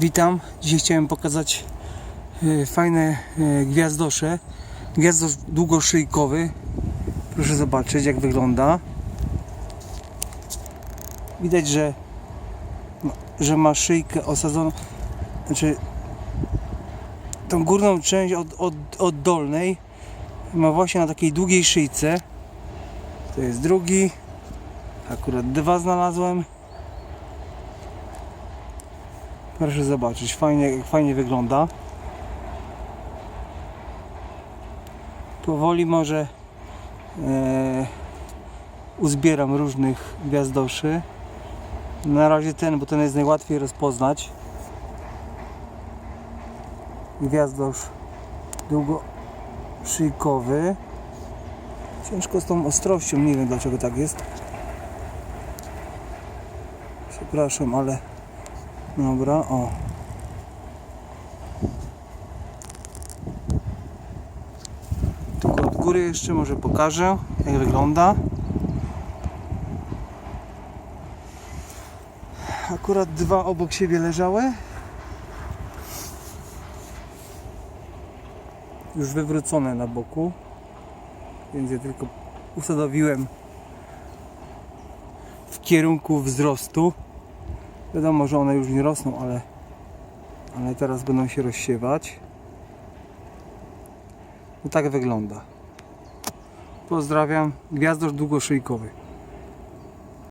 Witam. Dzisiaj chciałem pokazać e, fajne e, gwiazdosze. Gwiazdosz długoszyjkowy. Proszę zobaczyć jak wygląda. Widać, że, że ma szyjkę osadzoną. Znaczy tą górną część od, od, od dolnej ma właśnie na takiej długiej szyjce. To jest drugi. Akurat dwa znalazłem. Proszę zobaczyć, fajnie, fajnie wygląda. Powoli może e, uzbieram różnych gwiazdoszy. Na razie ten, bo ten jest najłatwiej rozpoznać. Gwiazdosz długoszyjkowy. Ciężko z tą ostrością, nie wiem dlaczego tak jest. Przepraszam, ale Dobra, o. Tylko od góry jeszcze może pokażę, jak wygląda. Akurat dwa obok siebie leżały. Już wywrócone na boku. Więc je tylko usadowiłem w kierunku wzrostu. Wiadomo, że one już nie rosną, ale, ale teraz będą się rozsiewać. No tak wygląda. Pozdrawiam. Gwiazdosz długoszyjkowy.